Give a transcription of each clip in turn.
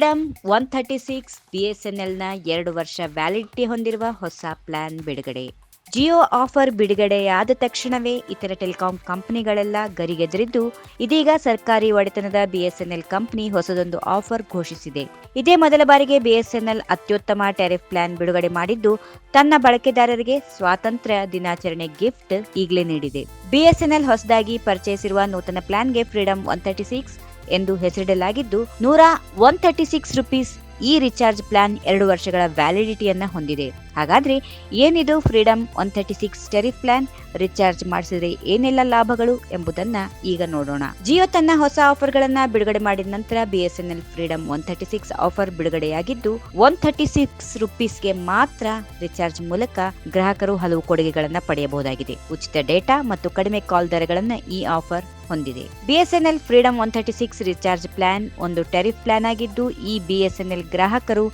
Freedom one thirty six ಬಿಎಸ್ಎನ್ಎಲ್ನ ಎರಡು ವರ್ಷ ವ್ಯಾಲಿಡಿಟಿ ಹೊಂದಿರುವ ಹೊಸ ಪ್ಲಾನ್ ಬಿಡುಗಡೆ. ಜಿಯೋ ಆಫರ್ ಬಿಡುಗಡೆಯಾದ ತಕ್ಷಣವೇ ಇತರ ಟೆಲಿಕಾಂ ಕಂಪನಿಗಳೆಲ್ಲ ಗರಿಗೆದರಿದ್ದು, ಇದೀಗ ಸರ್ಕಾರಿ ಒಡೆತನದ ಬಿಎಸ್ಎನ್ಎಲ್ ಕಂಪನಿ ಹೊಸದೊಂದು ಆಫರ್ ಘೋಷಿಸಿದೆ. ಇದೇ ಮೊದಲ ಬಾರಿಗೆ ಬಿಎಸ್ಎನ್ಎಲ್ ಅತ್ಯುತ್ತಮ ಟೆರಿಫ್ ಪ್ಲಾನ್ ಬಿಡುಗಡೆ ಮಾಡಿದ್ದು, ತನ್ನ ಬಳಕೆದಾರರಿಗೆ ಸ್ವಾತಂತ್ರ್ಯ ದಿನಾಚರಣೆ ಗಿಫ್ಟ್ ಈಗಲೇ ನೀಡಿದೆ. ಬಿಎಸ್ಎನ್ಎಲ್ ಹೊಸದಾಗಿ ಪರಿಚಯಿಸಿರುವ ನೂತನ ಪ್ಲಾನ್ಗೆ ಫ್ರೀಡಂ ಒನ್ ತರ್ಟಿ ಸಿಕ್ಸ್ ಎಂದು ಹೆಸರಿಡಲಾಗಿದ್ದು, ನೂರ ಒನ್ ಥರ್ಟಿ ಸಿಕ್ಸ್ ರುಪೀಸ್ ಈ ರಿಚಾರ್ಜ್ ಪ್ಲಾನ್ ಎರಡು ವರ್ಷಗಳ ವ್ಯಾಲಿಡಿಟಿಯನ್ನ ಹೊಂದಿದೆ. ಹಾಗಾದ್ರೆ ಏನಿದು freedom one thirty six tariff plan? Recharge ಮಾಡಿಸಿದ್ರೆ ಏನೆಲ್ಲ ಲಾಭಗಳು ಎಂಬುದನ್ನ ಈಗ ನೋಡೋಣ. ಜಿಯೋ ತನ್ನ ಹೊಸ ಆಫರ್ ಗಳನ್ನ ಬಿಡುಗಡೆ ಮಾಡಿದ ನಂತರ BSNL freedom one thirty six offer ಬಿಡುಗಡೆಯಾಗಿದ್ದು one thirty six ರುಪೀಸ್ಗೆ ಮಾತ್ರ ರಿಚಾರ್ಜ್ ಮೂಲಕ ಗ್ರಾಹಕರು ಹಲವು ಕೊಡುಗೆಗಳನ್ನ ಪಡೆಯಬಹುದಾಗಿದೆ. ಉಚಿತ ಡೇಟಾ ಮತ್ತು ಕಡಿಮೆ ಕಾಲ್ ದರಗಳನ್ನ ಈ ಆಫರ್ ಹೊಂದಿದೆ. BSNL freedom one thirty six recharge plan ಒಂದು ಟೆರಿಫ್ ಪ್ಲಾನ್ ಆಗಿದ್ದು, ಈ ಬಿಎಸ್ಎನ್ಎಲ್ ಗ್ರಾಹಕರು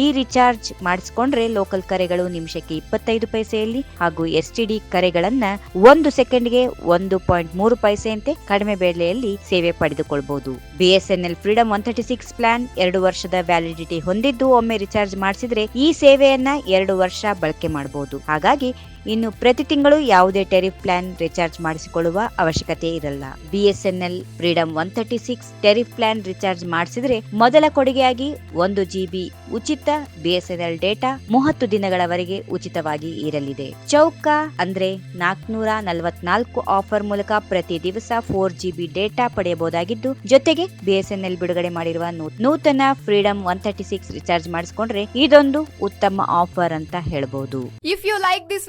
ಈ ರಿಚಾರ್ಜ್ ಮಾಡಿಸಿಕೊಂಡ್ರೆ ಲೋಕಲ್ ಕರೆಗಳು ನಿಮಿಷಕ್ಕೆ ಇಪ್ಪತ್ತೈದು ಪೈಸೆಯಲ್ಲಿ ಹಾಗೂ ಎಸ್ಟಿಡಿ ಕರೆಗಳನ್ನ ಒಂದು ಸೆಕೆಂಡ್ಗೆ ಒಂದು ಪಾಯಿಂಟ್ ಮೂರು ಪೈಸೆಯಂತೆ ಕಡಿಮೆ ಬೆಲೆಯಲ್ಲಿ ಸೇವೆ ಪಡೆದುಕೊಳ್ಳಬಹುದು BSNL freedom one thirty six plan ಎರಡು ವರ್ಷದ ವ್ಯಾಲಿಡಿಟಿ ಹೊಂದಿದ್ದು, ಒಮ್ಮೆ ರಿಚಾರ್ಜ್ ಮಾಡಿಸಿದ್ರೆ ಈ ಸೇವೆಯನ್ನ ಎರಡು ವರ್ಷ ಬಳಕೆ ಮಾಡಬಹುದು ಹಾಗಾಗಿ ಇನ್ನು ಪ್ರತಿ ತಿಂಗಳು ಯಾವುದೇ ಟೆರಿಫ್ ಪ್ಲಾನ್ ರಿಚಾರ್ಜ್ ಮಾಡಿಸಿಕೊಳ್ಳುವ ಅವಶ್ಯಕತೆ ಇರಲ್ಲ. BSNL freedom one thirty six tariff plan recharge ಮಾಡಿಸಿದ್ರೆ ಮೊದಲ ಕೊಡುಗೆಯಾಗಿ ಒಂದು ಜಿಬಿ ಉಚಿತ ಬಿಎಸ್ಎನ್ಎಲ್ ಡೇಟಾ ಮೂವತ್ತು ದಿನಗಳವರೆಗೆ ಉಚಿತವಾಗಿ ಇರಲಿದೆ. ಚೌಕ ಅಂದ್ರೆ ನಾಲ್ಕನೂರ ನಲವತ್ನಾಲ್ಕು ಆಫರ್ ಮೂಲಕ ಪ್ರತಿ ದಿವಸ ಫೋರ್ ಜಿಬಿ ಡೇಟಾ ಪಡೆಯಬಹುದಾಗಿದ್ದು, ಜೊತೆಗೆ ಬಿಎಸ್ಎನ್ಎಲ್ ಬಿಡುಗಡೆ ಮಾಡಿರುವ ನೂತನ freedom one thirty six recharge ಮಾಡಿಸಿಕೊಂಡ್ರೆ ಇದೊಂದು ಉತ್ತಮ ಆಫರ್ ಅಂತ ಹೇಳಬಹುದು if you like this